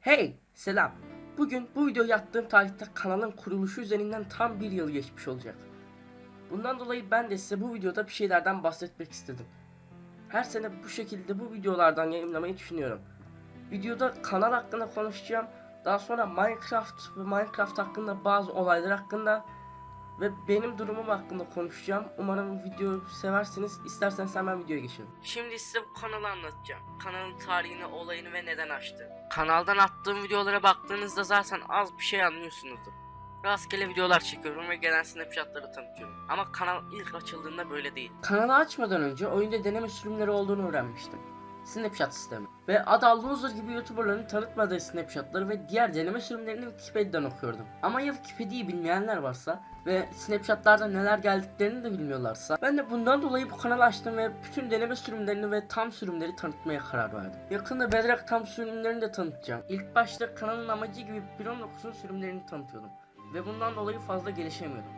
Hey, selam. Bugün bu videoyu attığım tarihte kanalın kuruluşu üzerinden tam bir yıl geçmiş olacak. Bundan dolayı ben de size bu videoda bir şeylerden bahsetmek istedim. Her sene bu şekilde bu videolardan yayınlamayı düşünüyorum. Videoda kanal hakkında konuşacağım. Daha sonra Minecraft ve Minecraft hakkında bazı olaylar hakkında ve benim durumum hakkında konuşacağım. Umarım videoyu seversiniz. İsterseniz hemen videoya geçelim. Şimdi size bu kanalı anlatacağım. Kanalın tarihini, olayını ve neden açtı. Kanaldan attığım videolara baktığınızda zaten az bir şey anlıyorsunuzdur. Rastgele videolar çekiyorum ve gelen snapshotları tanıtıyorum. Ama kanal ilk açıldığında böyle değil. Kanalı açmadan önce oyunda deneme sürümleri olduğunu öğrenmiştim. Snapchat sistemi. Ve Ada Loser gibi YouTuberların tanıtmadığı Snapchatları ve diğer deneme sürümlerini Wikipedia'dan okuyordum. Ama ya Wikipedia'yı bilmeyenler varsa ve Snapchat'larda neler geldiklerini de bilmiyorlarsa ben de bundan dolayı bu kanalı açtım ve bütün deneme sürümlerini ve tam sürümleri tanıtmaya karar verdim. Yakında Bedrock tam sürümlerini de tanıtacağım. İlk başta kanalın amacı gibi 1.19'un sürümlerini tanıtıyordum. Ve bundan dolayı fazla gelişemiyordum.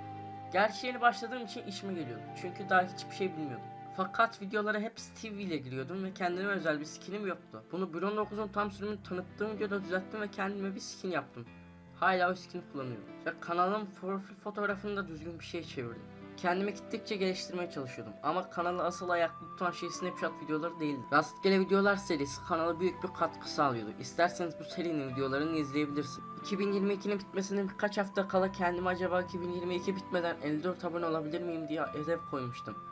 Gerçi yeni başladığım için işime geliyordu. Çünkü daha hiçbir şey bilmiyordum. Fakat videolara hep Steve ile giriyordum ve kendime özel bir skinim yoktu. Bunu 1.19'un tam sürümünü tanıttığım videoda düzelttim ve kendime bir skin yaptım. Hala o skini kullanıyorum. Ve kanalın profil fotoğrafını da düzgün bir şey çevirdim. Kendimi gittikçe geliştirmeye çalışıyordum. Ama kanalı asıl ayakta tutan şey Snapchat videoları değildi. Rastgele videolar serisi kanala büyük bir katkı sağlıyordu. İsterseniz bu serinin videolarını izleyebilirsiniz. 2022'nin bitmesine birkaç hafta kala kendime acaba 2022 bitmeden 54 abone olabilir miyim diye hedef koymuştum.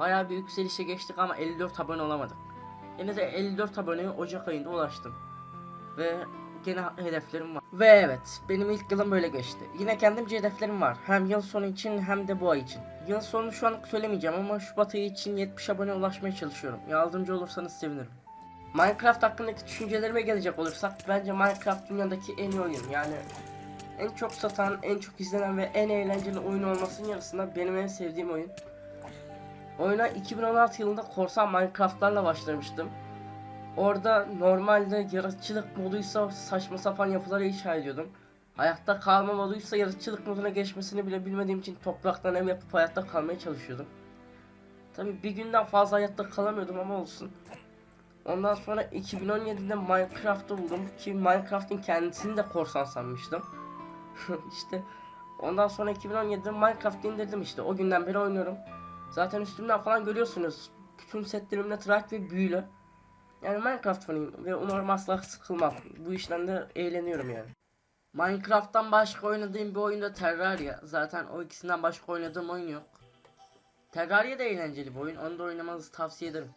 Bayağı bir yükselişe geçtik ama 54 abone olamadık. Yine de 54 aboneye Ocak ayında ulaştım. Ve gene hedeflerim var. Ve evet benim ilk yılım böyle geçti. Yine kendimce hedeflerim var. Hem yıl sonu için hem de bu ay için. Yıl sonu şu an söylemeyeceğim ama Şubat ayı için 70 abone ulaşmaya çalışıyorum. Yardımcı olursanız sevinirim. Minecraft hakkındaki düşüncelerime gelecek olursak bence Minecraft dünyadaki en iyi oyun. Yani en çok satan, en çok izlenen ve en eğlenceli oyun olmasının yarısında benim en sevdiğim oyun. Oyuna 2016 yılında korsan Minecraft'larla başlamıştım. Orada normalde yaratıcılık moduysa saçma sapan yapılara inşa ediyordum. Hayatta kalma moduysa yaratıcılık moduna geçmesini bile bilmediğim için topraktan ev yapıp hayatta kalmaya çalışıyordum. Tabi bir günden fazla hayatta kalamıyordum ama olsun. Ondan sonra 2017'de Minecraft'ı buldum ki Minecraft'ın kendisini de korsan sanmıştım. işte ondan sonra 2017'de Minecraft indirdim işte. O günden beri oynuyorum. Zaten üstümden falan görüyorsunuz. Bütün setlerimde trak ve büyülü. Yani Minecraft fanıyım ve umarım asla sıkılmam. Bu işten de eğleniyorum yani. Minecraft'tan başka oynadığım bir oyun da Terraria. Zaten o ikisinden başka oynadığım oyun yok. Terraria da eğlenceli bir oyun. Onu da oynamanızı tavsiye ederim.